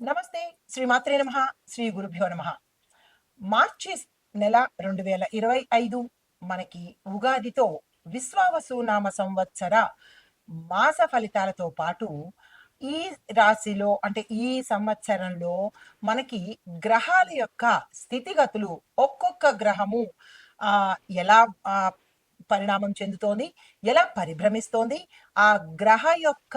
నమస్తే శ్రీ మాత్రే నమ శ్రీ గురుభ్యో నమ. మార్చి నెల రెండు వేల ఇరవై ఐదు మనకి ఉగాదితో విశ్వావసు నామ సంవత్సర మాస ఫలితాలతో పాటు ఈ రాశిలో అంటే ఈ సంవత్సరంలో మనకి గ్రహాల యొక్క స్థితిగతులు ఒక్కొక్క గ్రహము ఆ ఎలా పరిణామం చెందుతోంది ఎలా పరిభ్రమిస్తోంది ఆ గ్రహ యొక్క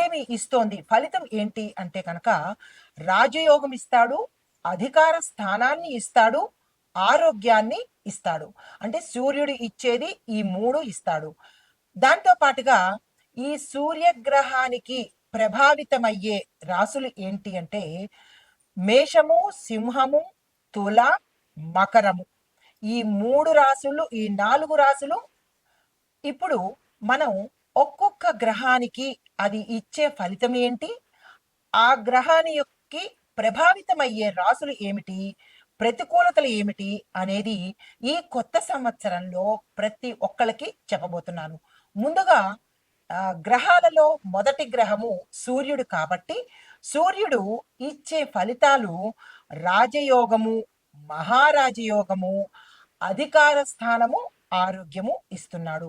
ఏమి ఇస్తోంది? ఫలితం ఏంటి అంటే కనుక రాజయోగం ఇస్తాడు అధికార స్థానాన్ని ఇస్తాడు ఆరోగ్యాన్ని ఇస్తాడు. అంటే సూర్యుడు ఇచ్చేది ఈ మూడు ఇస్తాడు. దాంతో పాటుగా ఈ సూర్యగ్రహానికి ప్రభావితమయ్యే రాసులు ఏంటి అంటే మేషము సింహము తుల మకరము. ఈ మూడు రాసులు ఈ నాలుగు రాసులు ఇప్పుడు మనం ఒక్కొక్క గ్రహానికి అది ఇచ్చే ఫలితం ఏంటి? ఆ గ్రహాని యొక్క ప్రభావితమయ్యే రాసులు ఏమిటి? ప్రతికూలతలు ఏమిటి? అనేది ఈ కొత్త సంవత్సరంలో ప్రతి ఒక్కళ్ళకి చెప్పబోతున్నాను. ముందుగా గ్రహాలలో మొదటి గ్రహము సూర్యుడు కాబట్టి సూర్యుడు ఇచ్చే ఫలితాలు రాజయోగము మహారాజయోగము అధికార స్థానము ఆరోగ్యము ఇస్తున్నాడు.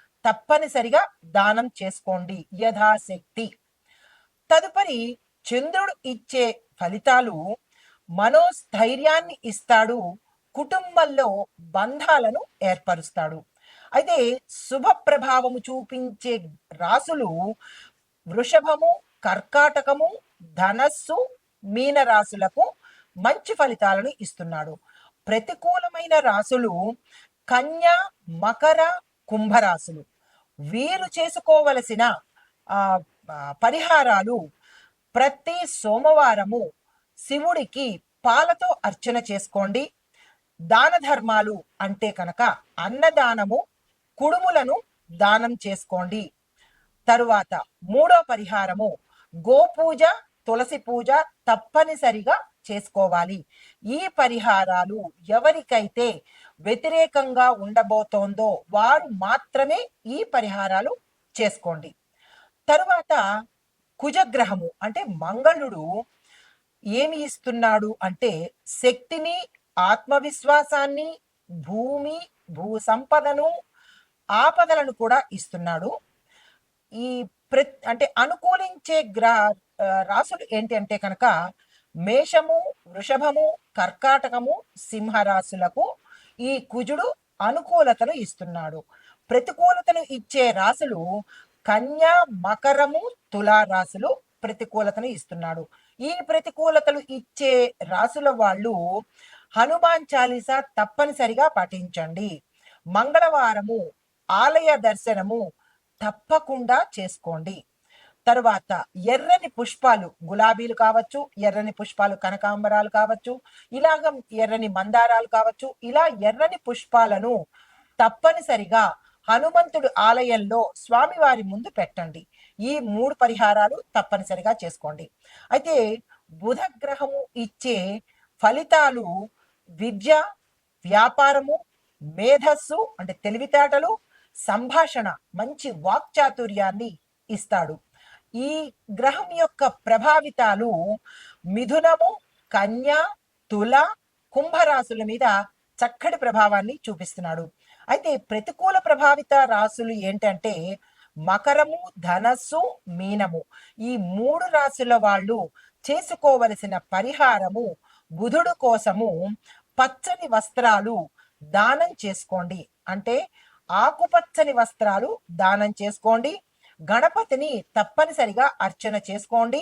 తప్పనిసరిగా దానం చేసుకోండి. యథాశక్తి. తదుపరి చంద్రుడు ఇచ్చే ఫలితాలు మనోస్థైర్యాన్ని ఇస్తాడు. కుటుంబంలో బంధాలను ఏర్పరుస్తాడు. అయితే శుభ ప్రభావము చూపించే రాసులు వృషభము కర్కాటకము ధనస్సు మీన రాసులకు మంచి ఫలితాలను ఇస్తున్నాడు. ప్రతికూలమైన రాసులు కన్య మకర కుంభరాశులు. వీరు చేసుకోవలసిన ఆ పరిహారాలు ప్రతి సోమవారము శివుడికి పాలతో అర్చన చేసుకోండి. దాన ధర్మాలు అంటే కనుక అన్నదానము కుడుములను దానం చేసుకోండి. తరువాత మూడో పరిహారము గోపూజ తులసి పూజ తప్పనిసరిగా చేసుకోవాలి. ఈ పరిహారాలు ఎవరికైతే వ్యతిరేకంగా ఉండబోతోందో వారు మాత్రమే ఈ పరిహారాలు చేసుకోండి. తరువాత కుజగ్రహము అంటే మంగళుడు ఏమి ఇస్తున్నాడు అంటే శక్తిని ఆత్మవిశ్వాసాన్ని భూమి భూ సంపదను ఆపదలను కూడా ఇస్తున్నాడు. ఈ ప్ర అంటే అనుకూలించే గ్రహ రాసులు ఏంటి అంటే కనుక మేషము వృషభము కర్కాటకము సింహరాశులకు ఈ కుజుడు అనుకూలతను ఇస్తున్నాడు. ప్రతికూలతను ఇచ్చే రాశులు కన్య మకరము తులా రాశులు ప్రతికూలతను ఇస్తున్నాడు. ఈ ప్రతికూలతలు ఇచ్చే రాశుల వాళ్ళు హనుమాన్ చాలీసా తప్పనిసరిగా పాటించండి. మంగళవారము ఆలయ దర్శనము తప్పకుండా చేసుకోండి. తరువాత ఎర్రని పుష్పాలు గులాబీలు కావచ్చు ఎర్రని పుష్పాలు కనకాంబరాలు కావచ్చు ఇలాగ ఎర్రని మందారాలు కావచ్చు ఇలా ఎర్రని పుష్పాలను తప్పనిసరిగా హనుమంతుడు ఆలయంలో స్వామివారి ముందు పెట్టండి. ఈ మూడు పరిహారాలు తప్పనిసరిగా చేసుకోండి. అయితే బుధ గ్రహము ఇచ్చే ఫలితాలు విద్య వ్యాపారము మేధస్సు అంటే తెలివితేటలు సంభాషణ మంచి వాక్చాతుర్యాన్ని ఇస్తాడు. ఈ గ్రహం యొక్క ప్రభావితాలు మిథునము కన్య తుల కుంభరాశుల మీద చక్కటి ప్రభావాన్ని చూపిస్తున్నాడు. అయితే ప్రతికూల ప్రభావిత రాశులు ఏంటంటే మకరము ధనస్సు మీనము. ఈ మూడు రాశుల వాళ్ళు చేసుకోవలసిన పరిహారము బుధుడు కోసము పచ్చని వస్త్రాలు దానం చేసుకోండి. అంటే ఆకుపచ్చని వస్త్రాలు దానం చేసుకోండి. గణపతిని తప్పనిసరిగా అర్చన చేసుకోండి.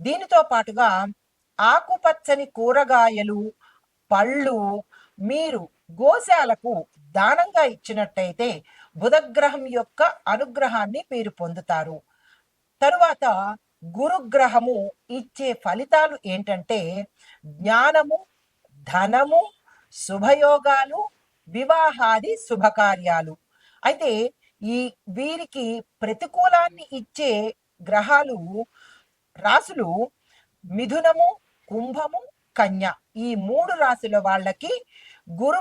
దీనితో పాటుగా ఆకుపచ్చని కూరగాయలు పళ్ళు మీరు గోశాలకు దానంగా ఇచ్చినట్టయితే బుధగ్రహం యొక్క అనుగ్రహాన్ని మీరు పొందుతారు. తరువాత గురుగ్రహము ఇచ్చే ఫలితాలు ఏంటంటే జ్ఞానము ధనము శుభయోగాలు వివాహాది శుభకార్యాలు. అయితే ఈ వీరికి ప్రతికూలాన్ని ఇచ్చే గ్రహాలు రాసులు మిథునము కుంభము కన్య. ఈ మూడు రాశుల వాళ్ళకి గురు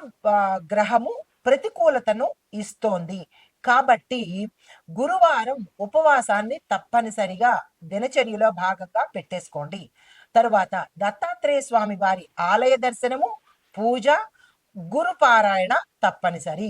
గ్రహము ప్రతికూలతను ఇస్తోంది. కాబట్టి గురువారం ఉపవాసాన్ని తప్పనిసరిగా దినచర్యలో భాగంగా పెట్టేసుకోండి. తరువాత దత్తాత్రేయ స్వామి వారి ఆలయ దర్శనము పూజ గురు పారాయణ తప్పనిసరి.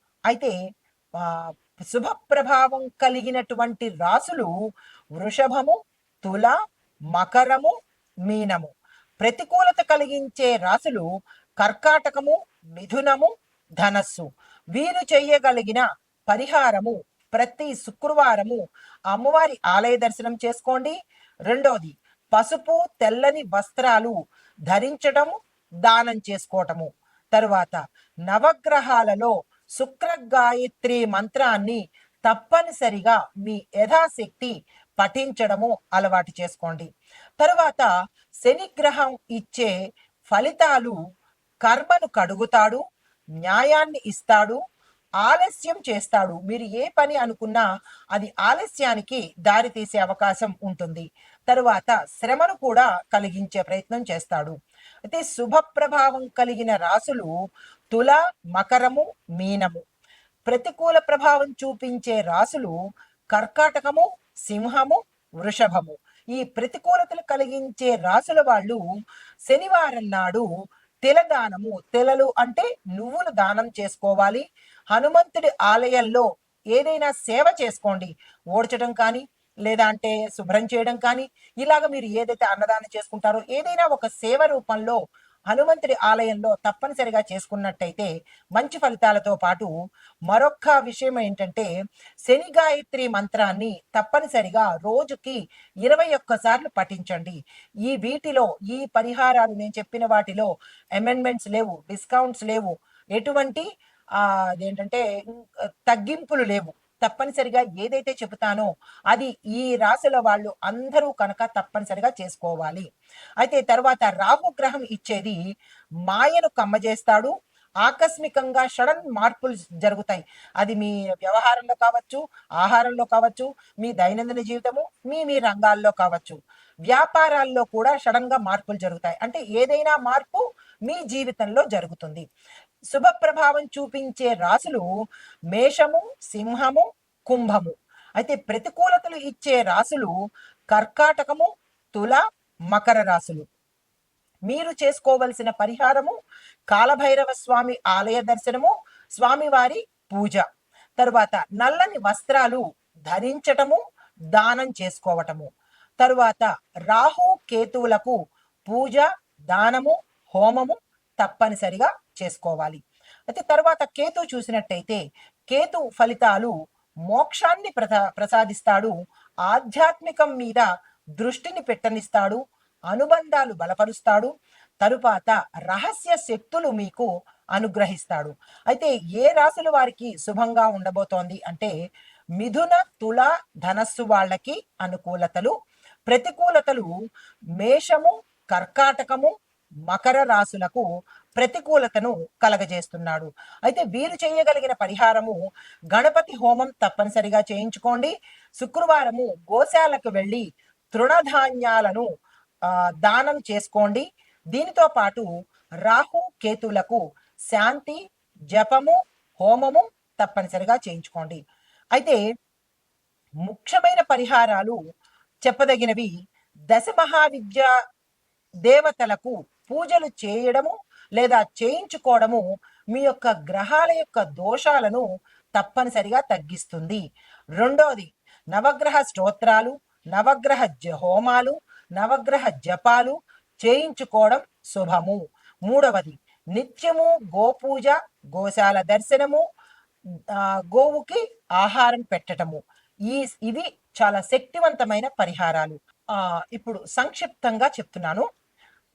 అయితే శుభ ప్రభావం కలిగినటువంటి రాసులు వృషభము తుల మకరము మీనము. ప్రతికూలత కలిగించే రాసులు కర్కాటకము మిథునము ధనస్సు. వీరు చేయగలిగిన పరిహారము ప్రతి శుక్రవారము అమ్మవారి ఆలయ దర్శనం చేసుకోండి. రెండోది పసుపు తెల్లని వస్త్రాలు ధరించటము దానం చేసుకోవటము తరువాత నవగ్రహాలలో శుక్ర గాయత్రి మంత్రాన్ని తప్పనిసరిగా మీ యథాశక్తి పఠించడము అలవాటు చేసుకోండి. తరువాత శనిగ్రహం ఇచ్చే ఫలితాలు కర్మను కడుగుతాడు న్యాయాన్ని ఇస్తాడు ఆలస్యం చేస్తాడు. మీరు ఏ పని అనుకున్నా అది ఆలస్యానికి దారి తీసే అవకాశం ఉంటుంది. తరువాత శ్రమను కూడా కలిగించే ప్రయత్నం చేస్తాడు. అయితే శుభ ప్రభావం కలిగిన రాసులు తుల మకరము మీనము. ప్రతికూల ప్రభావం చూపించే రాసులు కర్కాటకము సింహము వృషభము. ఈ ప్రతికూలతలు కలిగించే రాసుల వాళ్ళు శనివారం నాడు తిలదానము తిలలు అంటే నువ్వులు దానం చేసుకోవాలి. హనుమంతుడి ఆలయంలో ఏదైనా సేవ చేసుకోండి. ఓడ్చడం కానీ లేదా అంటే శుభ్రం చేయడం కానీ ఇలాగ మీరు ఏదైతే అన్నదానం చేసుకుంటారో ఏదైనా ఒక సేవ రూపంలో హనుమంతుడి ఆలయంలో తప్పనిసరిగా చేసుకున్నట్టయితే మంచి ఫలితాలతో పాటు మరొక విషయం ఏంటంటే శని గాయత్రి మంత్రాన్ని తప్పనిసరిగా రోజుకి ఇరవై ఒక్కసార్లు పఠించండి. ఈ వీటిలో ఈ పరిహారాలు నేను చెప్పిన వాటిలో అమెండ్మెంట్స్ లేవు డిస్కౌంట్స్ లేవు. ఎటువంటి అదేంటంటే తగ్గింపులు లేవు. తప్పనిసరిగా ఏదైతే చెబుతానో అది ఈ రాశుల వాళ్ళు అందరూ కనుక తప్పనిసరిగా చేసుకోవాలి. అయితే తర్వాత రాహుగ్రహం ఇచ్చేది మాయను కమ్మజేస్తాడు. ఆకస్మికంగా సడన్ మార్పులు జరుగుతాయి. అది మీ వ్యవహారంలో కావచ్చు ఆహారంలో కావచ్చు మీ దైనందిన జీవితము మీ మీ రంగాల్లో కావచ్చు. వ్యాపారాల్లో కూడా సడన్గా మార్పులు జరుగుతాయి. అంటే ఏదైనా మార్పు మీ జీవితంలో జరుగుతుంది. శుభ ప్రభావం చూపించే రాశులు మేషము సింహము కుంభము. అయితే ప్రతికూలతలు ఇచ్చే రాశులు కర్కాటకము తుల మకర రాశులు. మీరు చేసుకోవలసిన పరిహారము కాలభైరవ స్వామి ఆలయ దర్శనము స్వామివారి పూజ. తరువాత నల్లని వస్త్రాలు ధరించటము దానం చేసుకోవటము. తరువాత రాహు కేతువులకు పూజ దానము హోమము తప్పనిసరిగా చేసుకోవాలి. అయితే తర్వాత కేతు చూసినట్టయితే కేతు ఫలితాలు మోక్షాన్ని ప్రసా ప్రసాదిస్తాడు ఆధ్యాత్మికం మీద దృష్టిని పెట్టనిస్తాడు అనుబంధాలు బలపరుస్తాడు తరువాత రహస్య శక్తులు మీకు అనుగ్రహిస్తాడు. అయితే ఏ రాశుల వారికి శుభంగా ఉండబోతోంది అంటే మిథున తుల ధనస్సు వాళ్ళకి అనుకూలతలు ప్రతికూలతలు మేషము కర్కాటకము మకర రాశులకు ప్రతికూలతను కలగజేస్తున్నాడు. అయితే వీరు చేయగలిగిన పరిహారము గణపతి హోమం తప్పనిసరిగా చేయించుకోండి. శుక్రవారము గోశాలకు వెళ్ళి తృణధాన్యాలను దానం చేసుకోండి. దీనితో పాటు రాహు కేతులకు శాంతి జపము హోమము తప్పనిసరిగా చేయించుకోండి. అయితే ముఖ్యమైన పరిహారాలు చెప్పదగినవి దశ మహావిద్య దేవతలకు పూజలు చేయడము లేదా చేయించుకోవడము మీ యొక్క గ్రహాల యొక్క దోషాలను తప్పనిసరిగా తగ్గిస్తుంది. రెండోది నవగ్రహ స్తోత్రాలు నవగ్రహ జ- హోమాలు నవగ్రహ జపాలు చేయించుకోవడం శుభము. మూడవది నిత్యము గోపూజ గోశాల దర్శనము గోవుకి ఆహారం పెట్టడము ఈ ఇవి చాలా శక్తివంతమైన పరిహారాలు. ఆ ఇప్పుడు సంక్షిప్తంగా చెప్తున్నాను.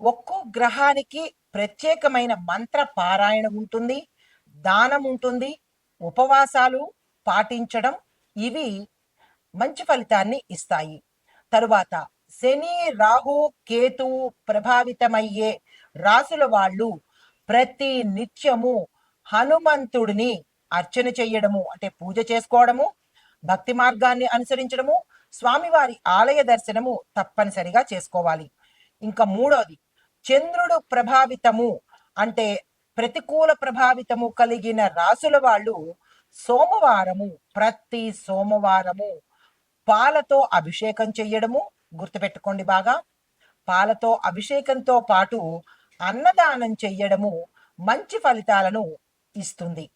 ఒక్కో గ్రహానికి ప్రత్యేకమైన మంత్ర పారాయణ ఉంటుంది దానం ఉంటుంది ఉపవాసాలు పాటించడం ఇవి మంచి ఫలితాన్ని ఇస్తాయి. తరువాత శని రాహు కేతు ప్రభావితమయ్యే రాసుల వాళ్ళు ప్రతి నిత్యము హనుమంతుడిని అర్చన చేయడము అంటే పూజ చేసుకోవడము భక్తి మార్గాన్ని అనుసరించడము స్వామివారి ఆలయ దర్శనము తప్పనిసరిగా చేసుకోవాలి. ఇంకా మూడోది చంద్రుడు ప్రభావితము అంటే ప్రతికూల ప్రభావితము కలిగిన రాసుల వాళ్ళు సోమవారము ప్రతి సోమవారము పాలతో అభిషేకం చెయ్యడము గుర్తుపెట్టుకోండి బాగా. పాలతో అభిషేకంతో పాటు అన్నదానం చెయ్యడము మంచి ఫలితాలను ఇస్తుంది.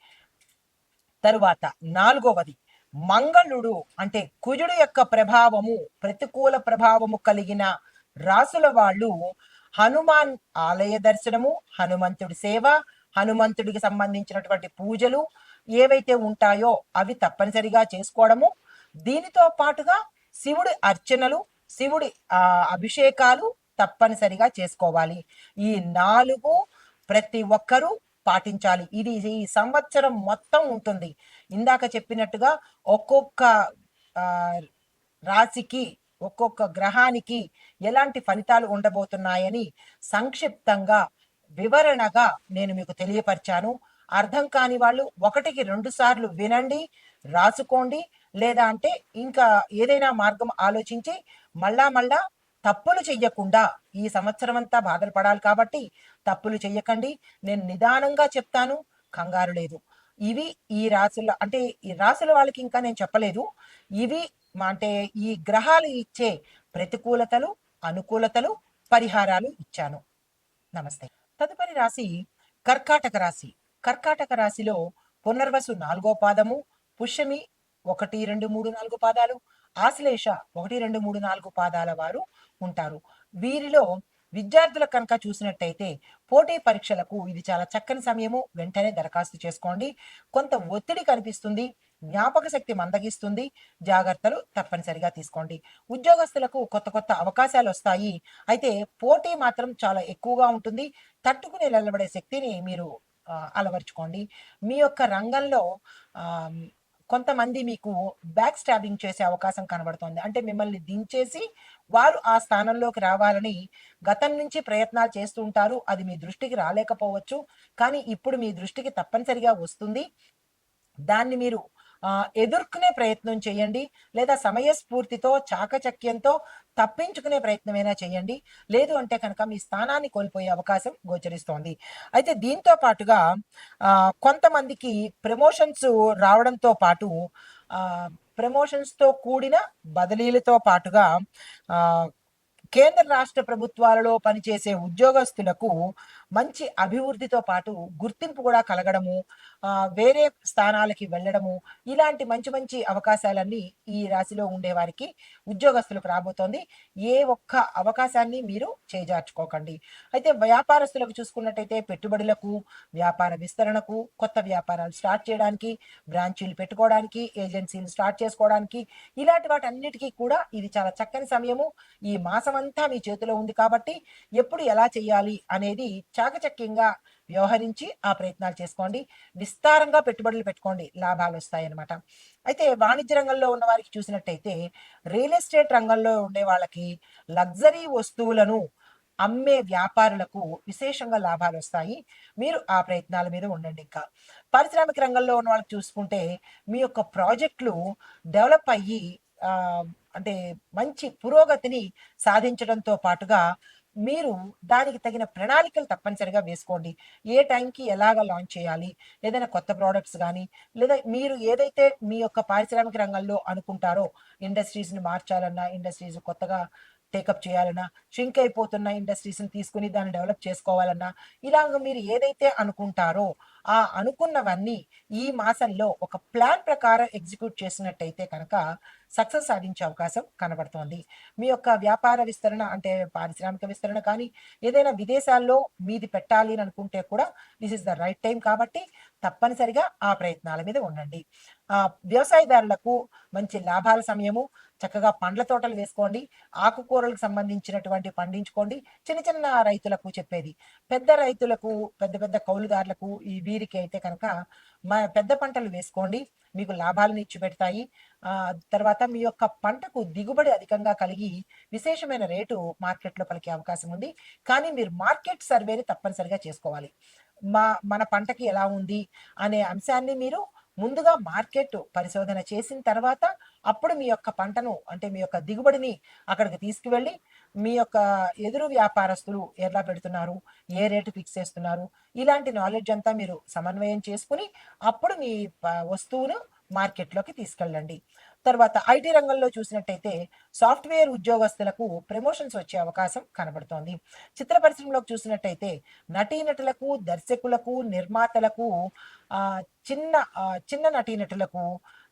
తరువాత నాలుగవది మంగళుడు అంటే కుజుడు యొక్క ప్రభావము ప్రతికూల ప్రభావము కలిగిన రాసుల వాళ్ళు హనుమాన్ ఆలయ దర్శనము హనుమంతుడి సేవ హనుమంతుడికి సంబంధించినటువంటి పూజలు ఏవైతే ఉంటాయో అవి తప్పనిసరిగా చేసుకోవడము. దీనితో పాటుగా శివుడి అర్చనలు శివుడి ఆ, అభిషేకాలు తప్పనిసరిగా చేసుకోవాలి. ఈ నాలుగు ప్రతి ఒక్కరూ పాటించాలి. ఇది ఈ సంవత్సరం మొత్తం ఉంటుంది. ఇందాక చెప్పినట్టుగా ఒక్కొక్క రాశికి ఒక్కొక్క గ్రహానికి ఎలాంటి ఫలితాలు ఉండబోతున్నాయని సంక్షిప్తంగా వివరణగా నేను మీకు తెలియపరిచాను. అర్థం కాని వాళ్ళు ఒకటికి రెండు సార్లు వినండి రాసుకోండి లేదా అంటే ఇంకా ఏదైనా మార్గం ఆలోచించి మళ్ళా మళ్ళా తప్పులు చెయ్యకుండా ఈ సంవత్సరం అంతా బాధలు పడాలి కాబట్టి తప్పులు చెయ్యకండి. నేను నిదానంగా చెప్తాను కంగారు లేదు. ఇవి ఈ రాశుల అంటే ఈ రాశుల వాళ్ళకి ఇంకా నేను చెప్పలేదు. ఇవి మా అంటే ఈ గ్రహాలు ఇచ్చే ప్రతికూలతలు అనుకూలతలు పరిహారాలు ఇచ్చాను. నమస్తే. తదుపరి రాశి కర్కాటక రాశి. కర్కాటక రాశిలో పునర్వసు నాలుగో పాదము పుష్యమి ఒకటి రెండు మూడు నాలుగు పాదాలు ఆశ్లేష ఒకటి రెండు మూడు నాలుగు పాదాల వారు ఉంటారు. వీరిలో విద్యార్థుల కనుక చూసినట్టయితే పోటీ పరీక్షలకు ఇది చాలా చక్కని సమయము. వెంటనే దరఖాస్తు చేసుకోండి. కొంత ఒత్తిడి కనిపిస్తుంది. జ్ఞాపక శక్తి మందగిస్తుంది. జాగ్రత్తలు తప్పనిసరిగా తీసుకోండి. ఉద్యోగస్తులకు కొత్త కొత్త అవకాశాలు వస్తాయి. అయితే పోటీ మాత్రం చాలా ఎక్కువగా ఉంటుంది. తట్టుకుని నిలబడే శక్తిని మీరు ఆ, అలవర్చుకోండి. మీ యొక్క రంగంలో కొంతమంది మీకు బ్యాక్ స్టాబింగ్ చేసే అవకాశం కనబడుతోంది. అంటే మిమ్మల్ని దించేసి వారు ఆ స్థానంలోకి రావాలని గతం నుంచి ప్రయత్నాలు చేస్తూ ఉంటారు. అది మీ దృష్టికి రాలేకపోవచ్చు. కానీ ఇప్పుడు మీ దృష్టికి తప్పనిసరిగా వస్తుంది. దాన్ని మీరు ఎదుర్కొనే ప్రయత్నం చేయండి. లేదా సమయస్ఫూర్తితో చాకచక్యంతో తప్పించుకునే ప్రయత్నమైనా చేయండి. లేదు అంటే కనుక మీ స్థానాన్ని కోల్పోయే అవకాశం గోచరిస్తోంది. అయితే దీంతో పాటుగా కొంతమందికి ప్రమోషన్స్ రావడంతో పాటు ప్రమోషన్స్తో కూడిన బదిలీలతో పాటుగా ఆ, కేంద్ర రాష్ట్ర ప్రభుత్వాలలో పనిచేసే ఉద్యోగస్తులకు మంచి అభివృద్ధితో పాటు గుర్తింపు కూడా కలగడము వేరే స్థానాలకి వెళ్ళడము ఇలాంటి మంచి మంచి అవకాశాలన్నీ ఈ రాశిలో ఉండే వారికి ఉద్యోగస్తులకు రాబోతోంది. ఏ ఒక్క అవకాశాన్ని మీరు చేజార్చుకోకండి. అయితే వ్యాపారస్తులకు చూసుకున్నట్టయితే పెట్టుబడులకు వ్యాపార విస్తరణకు కొత్త వ్యాపారాలు స్టార్ట్ చేయడానికి బ్రాంచీలు పెట్టుకోవడానికి ఏజెన్సీలు స్టార్ట్ చేసుకోవడానికి ఇలాంటి వాటన్నిటికీ కూడా ఇది చాలా చక్కని సమయము. ఈ మాసం అంతా మీ చేతిలో ఉంది కాబట్టి ఎప్పుడు ఎలా చేయాలి అనేది చాకచక్యంగా వ్యవహరించి ఆ ప్రయత్నాలు చేసుకోండి. విస్తారంగా పెట్టుబడులు పెట్టుకోండి. లాభాలు వస్తాయి అన్నమాట అయితే వాణిజ్య రంగంలో ఉన్న వారికి చూసినట్టయితే రియల్ ఎస్టేట్ రంగంలో ఉండే వాళ్ళకి లగ్జరీ వస్తువులను అమ్మే వ్యాపారులకు విశేషంగా లాభాలు వస్తాయి. మీరు ఆ ప్రయత్నాల మీద ఉండండి ఇంకా. పారిశ్రామిక రంగంలో ఉన్న వాళ్ళకి చూసుకుంటే మీ యొక్క ప్రాజెక్టులు డెవలప్ అయ్యి అంటే మంచి పురోగతిని సాధించడంతో పాటుగా మీరు దానికి తగిన ప్రణాళికలు తప్పనిసరిగా వేసుకోండి. ఏ టైంకి ఎలాగ లాంచ్ చేయాలి? ఏదైనా కొత్త ప్రోడక్ట్స్ కానీ లేదా మీరు ఏదైతే మీ యొక్క పారిశ్రామిక రంగంలో అనుకుంటారో ఇండస్ట్రీస్ని మార్చాలన్నా ఇండస్ట్రీస్ కొత్తగా టేకప్ చేయాలన్నా షింక్ అయిపోతున్న ఇండస్ట్రీస్ని తీసుకుని దాన్ని డెవలప్ చేసుకోవాలన్నా ఇలాగ మీరు ఏదైతే అనుకుంటారో ఆ అనుకున్నవన్నీ ఈ మాసంలో ఒక ప్లాన్ ప్రకారం ఎగ్జిక్యూట్ చేసినట్టయితే కనుక సక్సెస్ సాధించే అవకాశం కనబడుతోంది. మీ యొక్క వ్యాపార విస్తరణ అంటే పారిశ్రామిక విస్తరణ కానీ ఏదైనా విదేశాల్లో మీది పెట్టాలి అని అనుకుంటే కూడా this is the right time కాబట్టి తప్పనిసరిగా ఆ ప్రయత్నాల మీద ఉండండి. ఆ, వ్యవసాయదారులకు మంచి లాభాల సమయము చక్కగా పండ్ల తోటలు వేసుకోండి ఆకుకూరలకు సంబంధించినటువంటి పండించుకోండి చిన్న చిన్న రైతులకు చెప్పేది. పెద్ద రైతులకు పెద్ద పెద్ద కౌలుదారులకు ఈ వీరికి అయితే కనుక మా పెద్ద పంటలు వేసుకోండి మీకు లాభాలను ఇచ్చి పెడతాయి ఆ తర్వాత మీ యొక్క పంటకు దిగుబడి అధికంగా కలిగి విశేషమైన రేటు మార్కెట్లో పలికే అవకాశం ఉంది. కానీ మీరు మార్కెట్ సర్వేని తప్పనిసరిగా చేసుకోవాలి. మా మన పంటకి ఎలా ఉంది అనే అంశాన్ని మీరు ముందుగా మార్కెట్ పరిశోధన చేసిన తర్వాత అప్పుడు మీ యొక్క పంటను అంటే మీ యొక్క దిగుబడిని అక్కడికి తీసుకువెళ్ళి మీ యొక్క ఎదురు వ్యాపారస్తులు ఎలా పెడుతున్నారు ఏ రేటు ఫిక్స్ చేస్తున్నారు ఇలాంటి నాలెడ్జ్ అంతా మీరు సమన్వయం చేసుకుని అప్పుడు మీ వస్తువును మార్కెట్లోకి తీసుకెళ్ళండి. తర్వాత ఐటీ రంగంలో చూసినట్టయితే సాఫ్ట్వేర్ ఉద్యోగస్తులకు ప్రమోషన్స్ వచ్చే అవకాశం కనబడుతోంది. చిత్ర పరిశ్రమలోకి చూసినట్టయితే నటీనటులకు దర్శకులకు నిర్మాతలకు చిన్న చిన్న నటీనటులకు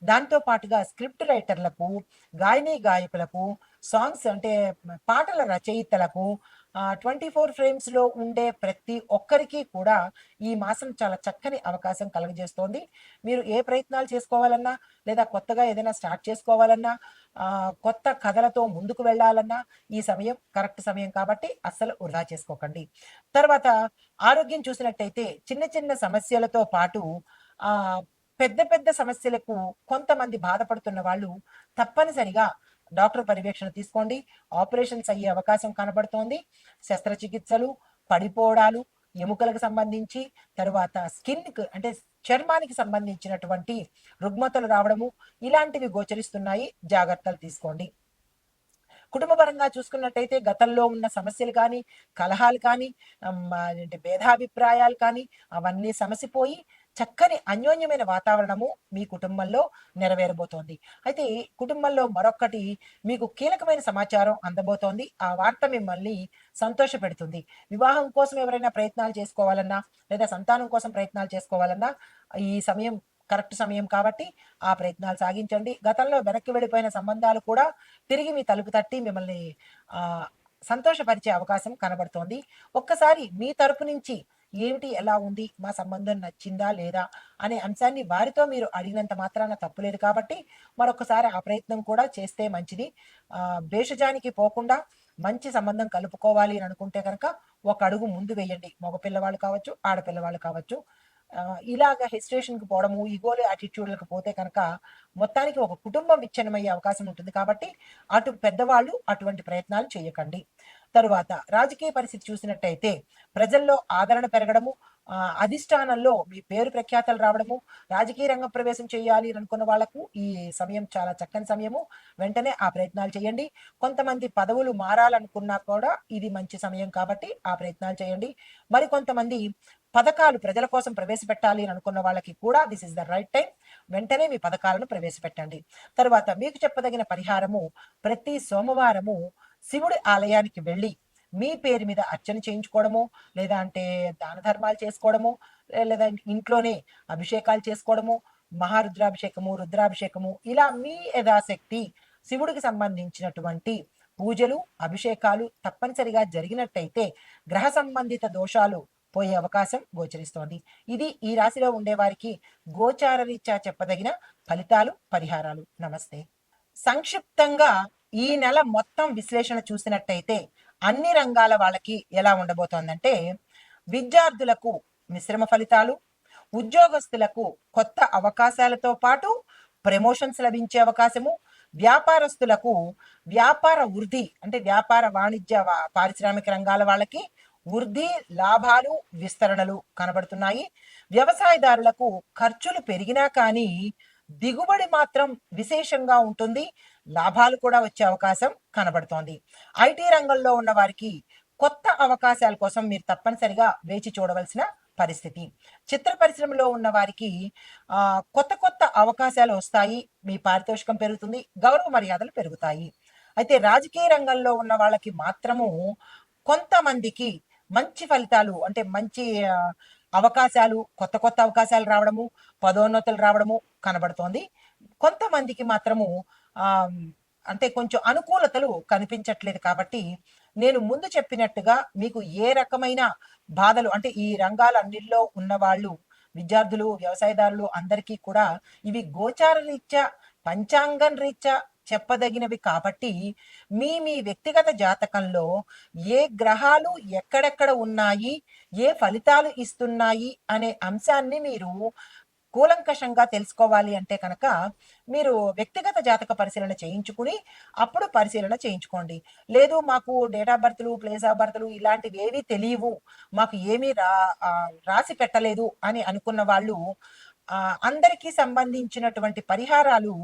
దాంతో పాటుగా స్క్రిప్ట్ రైటర్లకు గాయని గాయకులకు సాంగ్స్ అంటే పాటల రచయితలకు ట్వంటీ ఫోర్ ఫ్రేమ్స్లో ఉండే ప్రతి ఒక్కరికి కూడా ఈ మాసం చాలా చక్కని అవకాశం కలుగజేస్తోంది. మీరు ఏ ప్రయత్నాలు చేసుకోవాలన్నా లేదా కొత్తగా ఏదైనా స్టార్ట్ చేసుకోవాలన్నా కొత్త కథలతో ముందుకు వెళ్ళాలన్నా ఈ సమయం కరెక్ట్ సమయం కాబట్టి అస్సలు వృధా చేసుకోకండి. తర్వాత ఆరోగ్యం చూసినట్టయితే చిన్న చిన్న సమస్యలతో పాటు ఆ పెద్ద పెద్ద సమస్యలకు కొంతమంది బాధపడుతున్న వాళ్ళు తప్పనిసరిగా డాక్టర్ పర్యవేక్షణ తీసుకోండి. ఆపరేషన్స్ అయ్యే అవకాశం కనబడుతోంది. శస్త్రచికిత్సలు పడిపోవడాలు ఎముకలకు సంబంధించి తరువాత స్కిన్ అంటే చర్మానికి సంబంధించినటువంటి రుగ్మతలు రావడము ఇలాంటివి గోచరిస్తున్నాయి. జాగ్రత్తలు తీసుకోండి. కుటుంబపరంగా చూసుకున్నట్టయితే గతంలో ఉన్న సమస్యలు కానీ కలహాలు కానీ అంటే భేదాభిప్రాయాలు కానీ అవన్నీ సమసిపోయి చక్కని అన్యోన్యమైన వాతావరణము మీ కుటుంబంలో నెరవేరబోతోంది. అయితే కుటుంబంలో మరొక్కటి మీకు కీలకమైన సమాచారం అందబోతోంది. ఆ వార్త మిమ్మల్ని సంతోషపెడుతుంది. వివాహం కోసం ఎవరైనా ప్రయత్నాలు చేసుకోవాలన్నా లేదా సంతానం కోసం ప్రయత్నాలు చేసుకోవాలన్నా ఈ సమయం కరెక్ట్ సమయం కాబట్టి ఆ ప్రయత్నాలు సాగించండి. గతంలో వెనక్కి వెళ్ళిపోయిన సంబంధాలు కూడా తిరిగి మీ తలుపు తట్టి మిమ్మల్ని సంతోషపరిచే అవకాశం కనబడుతోంది. ఒక్కసారి మీ తరపు నుంచి ఏమిటి ఎలా ఉంది మా సంబంధం నచ్చిందా లేదా అనే అంశాన్ని వారితో మీరు అడిగినంత మాత్రాన తప్పులేదు కాబట్టి మరొకసారి ఆ ప్రయత్నం కూడా చేస్తే మంచిది. భేషజానికి పోకుండా మంచి సంబంధం కలుపుకోవాలి అని అనుకుంటే కనుక ఒక అడుగు ముందు వేయండి. మగ పిల్లవాళ్ళు కావచ్చు ఆడపిల్లవాళ్ళు కావచ్చు. ఇలాగ హెసిటేషన్కి పోవడము ఈగోలు యాటిట్యూడ్లకు పోతే కనుక మొత్తానికి ఒక కుటుంబం విచ్ఛిన్నమయ్యే అవకాశం ఉంటుంది కాబట్టి అటు పెద్దవాళ్ళు అటువంటి ప్రయత్నాలు చేయకండి. తరువాత రాజకీయ పరిస్థితి చూసినట్టయితే ప్రజల్లో ఆదరణ పెరగడము అధిష్టానంలో మీ పేరు ప్రఖ్యాతలు రావడము రాజకీయ రంగం ప్రవేశం చేయాలి అనుకున్న వాళ్ళకు ఈ సమయం చాలా చక్కని సమయము. వెంటనే ఆ ప్రయత్నాలు చేయండి. కొంతమంది పదవులు మారాలనుకున్నా కూడా ఇది మంచి సమయం కాబట్టి ఆ ప్రయత్నాలు చేయండి. మరి కొంతమంది పథకాలు ప్రజల కోసం ప్రవేశపెట్టాలి అని అనుకున్న వాళ్ళకి కూడా this is the right time వెంటనే మీ పథకాలను ప్రవేశపెట్టండి. తర్వాత మీకు చెప్పదగిన పరిహారము ప్రతి సోమవారము శివుడి ఆలయానికి వెళ్ళి మీ పేరు మీద అర్చన చేయించుకోవడము లేదా అంటే దాన ధర్మాలు చేసుకోవడము లేదా ఇంట్లోనే అభిషేకాలు చేసుకోవడము మహారుద్రాభిషేకము రుద్రాభిషేకము ఇలా మీ యథాశక్తి శివుడికి సంబంధించినటువంటి పూజలు అభిషేకాలు తప్పనిసరిగా జరిగినట్టయితే గ్రహ సంబంధిత దోషాలు పోయే అవకాశం గోచరిస్తోంది. ఇది ఈ రాశిలో ఉండే వారికి గోచార రీత్యా చెప్పదగిన ఫలితాలు పరిహారాలు. నమస్తే. సంక్షిప్తంగా ఈ నెల మొత్తం విశ్లేషణ చూసినట్టయితే అన్ని రంగాల వాళ్ళకి ఎలా ఉండబోతోందంటే విద్యార్థులకు మిశ్రమ ఫలితాలు ఉద్యోగస్తులకు కొత్త అవకాశాలతో పాటు ప్రమోషన్స్ లభించే అవకాశము వ్యాపారస్తులకు వ్యాపార వృద్ధి అంటే వ్యాపార వాణిజ్య పారిశ్రామిక రంగాల వాళ్ళకి వృద్ధి లాభాలు విస్తరణలు కనబడుతున్నాయి. వ్యవసాయదారులకు ఖర్చులు పెరిగినా కానీ దిగుబడి మాత్రం విశేషంగా ఉంటుంది. లాభాలు కూడా వచ్చే అవకాశం కనబడుతోంది. ఐటీ రంగంలో ఉన్న వారికి కొత్త అవకాశాల కోసం మీరు తప్పనిసరిగా వేచి చూడవలసిన పరిస్థితి. చిత్ర పరిశ్రమలో ఉన్న వారికి ఆ, కొత్త కొత్త అవకాశాలు వస్తాయి. మీ పారితోషికం పెరుగుతుంది. గౌరవ మర్యాదలు పెరుగుతాయి. అయితే రాజకీయ రంగంలో ఉన్న వాళ్ళకి మాత్రము కొంతమందికి మంచి ఫలితాలు అంటే మంచి అవకాశాలు కొత్త కొత్త అవకాశాలు రావడము పదోన్నతులు రావడము కనబడుతోంది. కొంతమందికి మాత్రము ఆ, అంటే కొంచెం అనుకూలతలు కనిపించట్లేదు కాబట్టి నేను ముందు చెప్పినట్టుగా మీకు ఏ రకమైన బాధలు అంటే ఈ రంగాలన్నిల్లో ఉన్న వాళ్ళు విద్యార్థులు వ్యవసాయదారులు అందరికీ కూడా ఇవి గోచార రీత్యా పంచాంగం రీత్యా చెప్పదగినవి కాబట్టి మీ మీ వ్యక్తిగత జాతకంలో ఏ గ్రహాలు ఎక్కడెక్కడ ఉన్నాయి ఏ ఫలితాలు ఇస్తున్నాయి అనే అంశాన్ని మీరు కూలంకషంగా తెలుసుకోవాలి అంటే కనుక మీరు వ్యక్తిగత జాతక పరిశీలన చేయించుకుని అప్పుడు పరిశీలన చేయించుకోండి. లేదు మాకు డేట్ ఆఫ్ బర్త్లు ప్లేస్ ఆఫ్ బర్త్లు ఇలాంటివి ఏవి తెలియవు. మాకు ఏమీ రా రాసి పెట్టలేదు అని అనుకున్న వాళ్ళు అందరికీ సంబంధించినటువంటి పరిహారాలు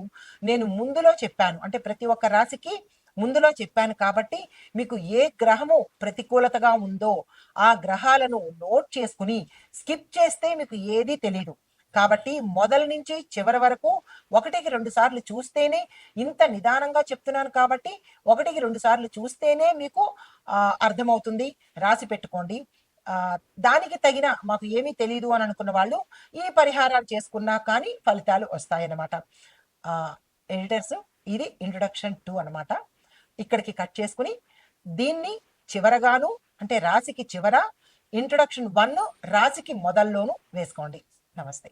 నేను ముందులో చెప్పాను. అంటే ప్రతి ఒక్క రాశికి ముందులో చెప్పాను కాబట్టి మీకు ఏ గ్రహము ప్రతికూలతగా ఉందో ఆ గ్రహాలను నోట్ చేసుకుని స్కిప్ చేస్తే మీకు ఏదీ తెలియదు కాబట్టి మొదలు నుంచి చివరి వరకు ఒకటికి రెండు సార్లు చూస్తేనే ఇంత నిదానంగా చెప్తున్నాను కాబట్టి ఒకటికి రెండు సార్లు చూస్తేనే మీకు అర్థమవుతుంది. రాసి పెట్టుకోండి. దానికి తగిన మాకు ఏమీ తెలియదు అని అనుకున్న వాళ్ళు ఈ పరిహారాలు చేసుకున్నా కానీ ఫలితాలు వస్తాయన్నమాట. ఎడిటర్స్ ఇది ఇంట్రొడక్షన్ టూ అన్నమాట. ఇక్కడికి కట్ చేసుకుని దీన్ని చివరగాను అంటే రాశికి చివర ఇంట్రొడక్షన్ వన్ రాశికి మొదల్లోను వేసుకోండి. నమస్తే.